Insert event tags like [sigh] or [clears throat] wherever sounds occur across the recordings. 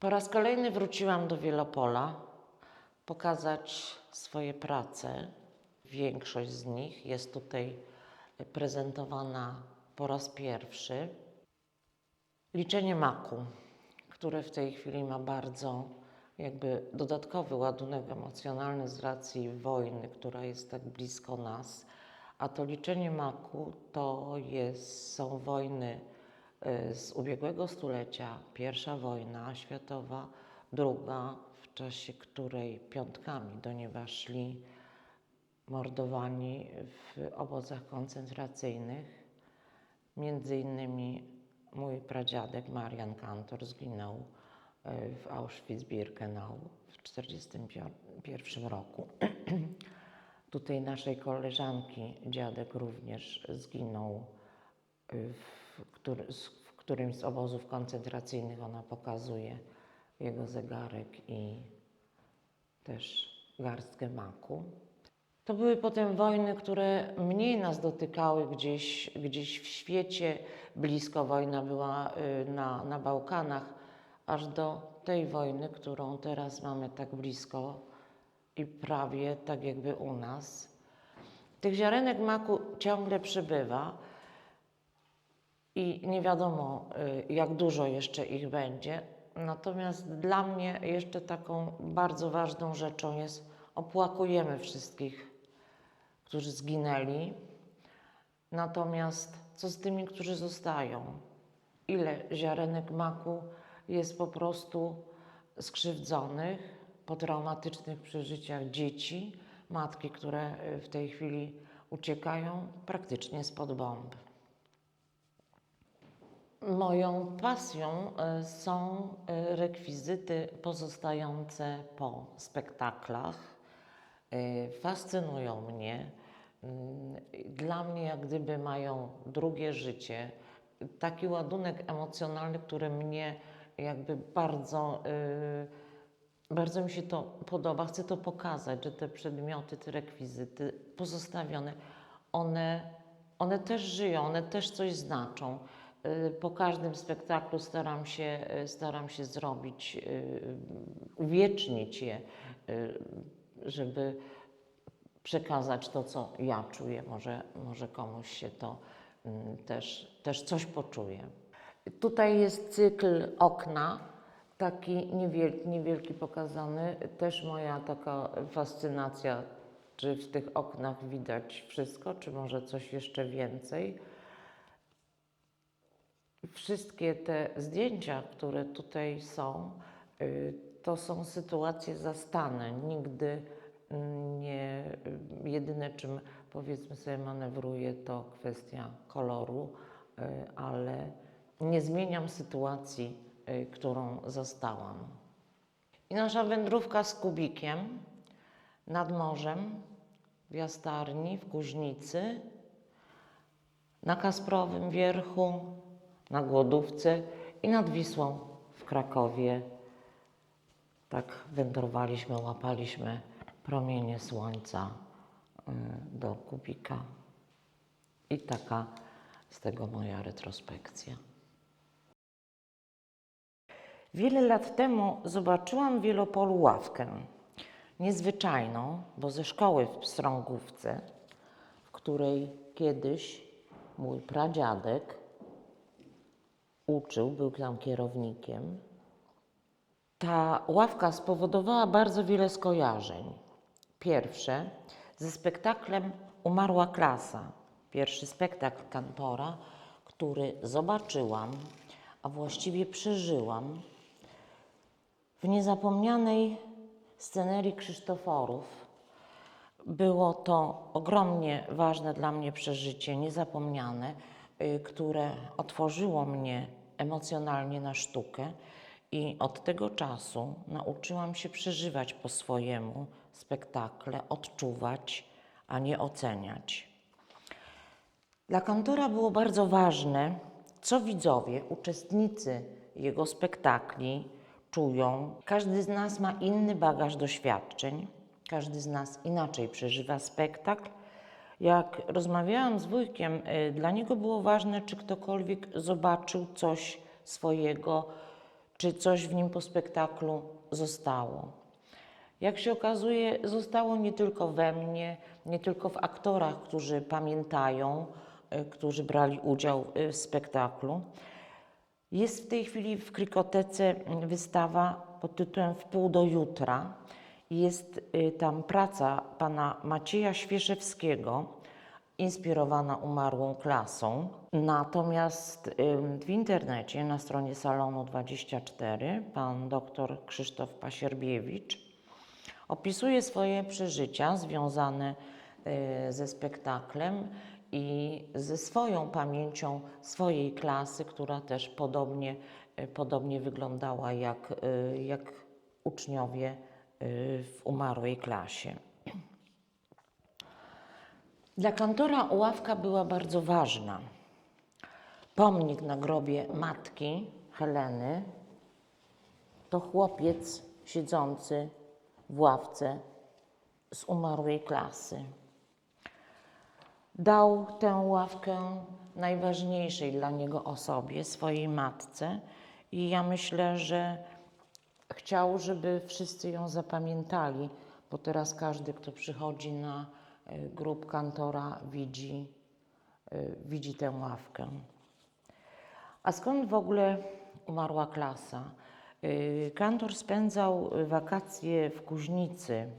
Po raz kolejny wróciłam do Wielopola pokazać swoje prace. Większość z nich jest tutaj prezentowana po raz pierwszy. Liczenie maku, które w tej chwili ma bardzo jakby dodatkowy ładunek emocjonalny z racji wojny, która jest tak blisko nas. A to liczenie maku to jest, są wojny z ubiegłego stulecia, pierwsza wojna światowa, druga, w czasie której piątkami do nieba szli mordowani w obozach koncentracyjnych. Między innymi mój pradziadek Marian Kantor zginął e, w Auschwitz-Birkenau w 1941 roku. [clears throat] Tutaj naszej koleżanki dziadek również zginął y, w, który, z- w którymś z obozów koncentracyjnych. Ona pokazuje jego zegarek i też garstkę maku. To były potem wojny, które mniej nas dotykały gdzieś, gdzieś w świecie. Blisko wojna była y, na, na Bałkanach, aż do tej wojny, którą teraz mamy tak blisko i prawie tak jakby u nas. Tych ziarenek maku ciągle przybywa i nie wiadomo, y, jak dużo jeszcze ich będzie. Natomiast dla mnie jeszcze taką bardzo ważną rzeczą jest, opłakujemy wszystkich, którzy zginęli. Natomiast co z tymi, którzy zostają? Ile ziarenek maku jest po prostu skrzywdzonych po traumatycznych przeżyciach dzieci, matki, które y, w tej chwili uciekają praktycznie spod bomb. Moją pasją e, są e, rekwizyty pozostające po spektaklach. E, Fascynują mnie. Mm, Dla mnie, jak gdyby mają drugie życie. Taki ładunek emocjonalny, który mnie jakby bardzo, bardzo mi się to podoba. Chcę to pokazać, że te przedmioty, te rekwizyty pozostawione, one, one też żyją, one też coś znaczą. Y, Po każdym spektaklu staram się, y, staram się zrobić, y, uwiecznić je, żeby przekazać to, co ja czuję. Może, może komuś się to też, też coś poczuje. Tutaj jest cykl okna, taki niewielki, niewielki pokazany. Też moja taka fascynacja, czy w tych oknach widać wszystko, czy może coś jeszcze więcej. Wszystkie te zdjęcia, które tutaj są, y, to są sytuacje zastane. Nigdy mm, nie. y, Jedyne, czym powiedzmy sobie manewruję, to kwestia koloru, y, ale nie zmieniam sytuacji, którą zastałam. I nasza wędrówka z kubikiem nad morzem, w Jastarni, w Kuźnicy, na Kasprowym Wierchu, na Głodówce i nad Wisłą w Krakowie. Tak wędrowaliśmy, łapaliśmy promienie słońca y, do kubika. I taka z tego moja retrospekcja. Wiele lat temu zobaczyłam Wielopolu ławkę. Niezwyczajną, bo ze szkoły w Pstrągówce, w której kiedyś mój pradziadek uczył, był tam kierownikiem. Ta ławka spowodowała bardzo wiele skojarzeń. Pierwsze ze spektaklem Umarła klasa. Pierwszy spektakl kantora, który zobaczyłam, a właściwie przeżyłam w niezapomnianej scenerii Krzysztoforów. Było to ogromnie ważne dla mnie przeżycie, niezapomniane, które otworzyło mnie emocjonalnie na sztukę i od tego czasu nauczyłam się przeżywać po swojemu spektakle, odczuwać, a nie oceniać. Dla kantora było bardzo ważne, co widzowie, uczestnicy jego spektakli czują. Każdy z nas ma inny bagaż doświadczeń, każdy z nas inaczej przeżywa spektakl. Jak rozmawiałam z wujkiem, y, dla niego było ważne, czy ktokolwiek zobaczył coś swojego, czy coś w nim po spektaklu zostało. Jak się okazuje, zostało nie tylko we mnie, nie tylko w aktorach, którzy pamiętają, y, którzy brali udział y, w spektaklu. Jest w tej chwili w Krikotece mm, wystawa pod tytułem W pół do jutra. Jest y, tam praca pana Macieja Świeszewskiego, inspirowana umarłą klasą. Natomiast w internecie na stronie Salonu 24 pan dr Krzysztof Pasierbiewicz opisuje swoje przeżycia związane y, ze spektaklem i ze swoją pamięcią swojej klasy, która też podobnie, y, podobnie wyglądała jak, jak uczniowie w umarłej klasie. Dla kantora ławka była bardzo ważna. Pomnik na grobie matki Heleny to chłopiec siedzący w ławce z umarłej klasy. Dał tę ławkę najważniejszej dla niego osobie, swojej matce, i ja myślę, że chciał, żeby wszyscy ją zapamiętali, bo teraz każdy, kto przychodzi na y, grób kantora, widzi, y, widzi tę ławkę. A skąd w ogóle umarła klasa? Y, Kantor spędzał wakacje w Kuźnicy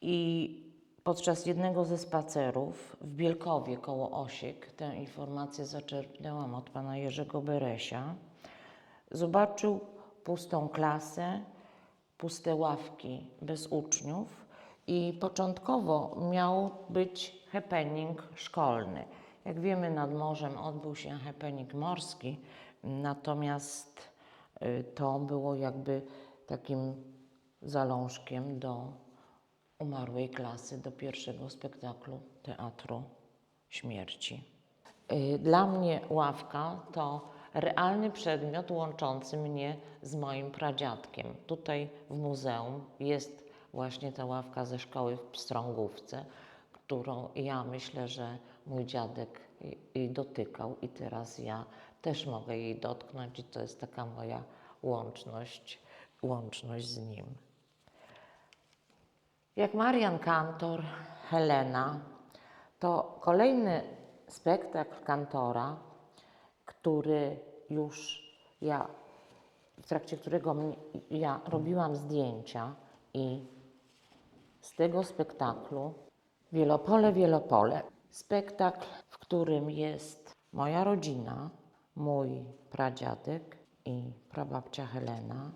i podczas jednego ze spacerów w Bielkowie koło Osiek, tę informację zaczerpnęłam od pana Jerzego Beresia, zobaczył pustą klasę, puste ławki bez uczniów i początkowo miał być happening szkolny. Jak wiemy, nad morzem odbył się happening morski, natomiast y, to było jakby takim zalążkiem do umarłej klasy, do pierwszego spektaklu Teatru Śmierci. Y, Dla mnie ławka to realny przedmiot łączący mnie z moim pradziadkiem. Tutaj w muzeum jest właśnie ta ławka ze szkoły w Pstrągówce, którą ja myślę, że mój dziadek jej- dotykał i teraz ja też mogę jej dotknąć i to jest taka moja łączność, łączność z nim. Jak Marian Kantor, Helena, to kolejny spektakl Kantora, który już ja, w trakcie którego ja robiłam zdjęcia i z tego spektaklu Wielopole, Wielopole. Spektakl, w którym jest moja rodzina, mój pradziadek i prababcia Helena,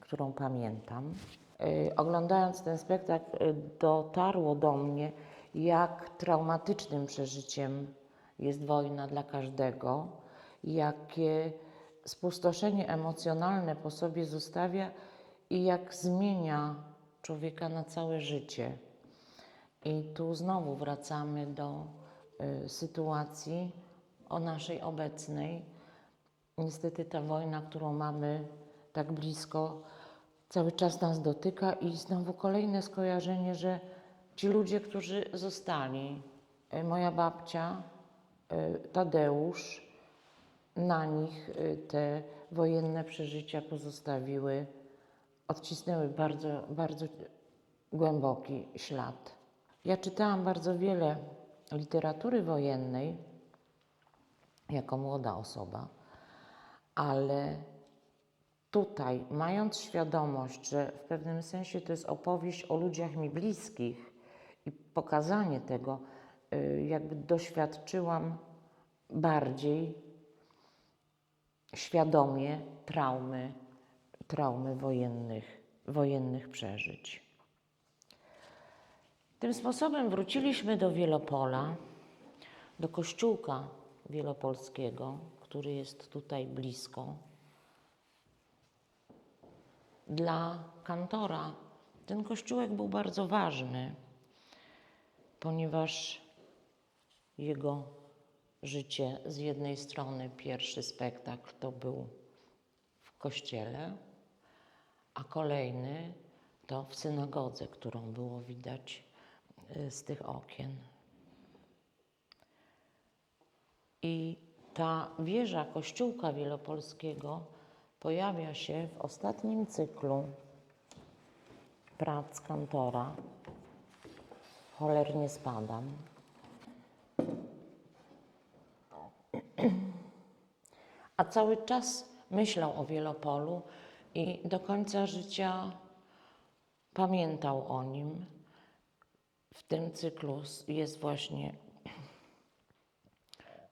którą pamiętam. Y, Oglądając ten spektakl, y, dotarło do mnie, jak traumatycznym przeżyciem jest wojna dla każdego, jakie spustoszenie emocjonalne po sobie zostawia i jak zmienia człowieka na całe życie. I tu znowu wracamy do y, sytuacji o naszej obecnej. Niestety ta wojna, którą mamy tak blisko, cały czas nas dotyka i znowu kolejne skojarzenie, że ci ludzie, którzy zostali, y, moja babcia, y, Tadeusz, na nich y, te wojenne przeżycia pozostawiły, odcisnęły bardzo, bardzo głęboki ślad. Ja czytałam bardzo wiele literatury wojennej jako młoda osoba, ale tutaj, mając świadomość, że w pewnym sensie to jest opowieść o ludziach mi bliskich i pokazanie tego, y, jakby doświadczyłam bardziej świadomie traumy, traumy wojennych, wojennych przeżyć. Tym sposobem wróciliśmy do Wielopola, do kościółka wielopolskiego, który jest tutaj blisko. Dla kantora ten kościółek był bardzo ważny, ponieważ jego życie z jednej strony pierwszy spektakl to był w kościele, a kolejny to w synagodze, którą było widać y, z tych okien. I ta wieża kościółka wielopolskiego pojawia się w ostatnim cyklu prac kantora Cholernie spadam. A cały czas myślał o Wielopolu i do końca życia pamiętał o nim. W tym cyklu jest właśnie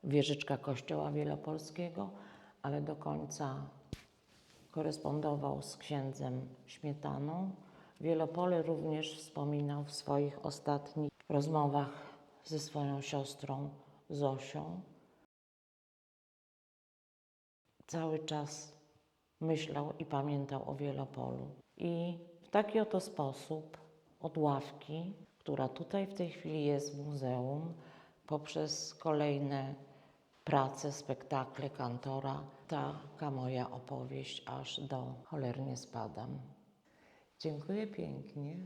wieżyczka Kościoła Wielopolskiego, ale do końca korespondował z księdzem Śmietaną. Wielopole również wspominał w swoich ostatnich rozmowach ze swoją siostrą Zosią. Cały czas myślał i pamiętał o Wielopolu. I w taki oto sposób od ławki, która tutaj w tej chwili jest w muzeum, poprzez kolejne prace, spektakle kantora, taka moja opowieść aż do cholernie spadam. Dziękuję pięknie.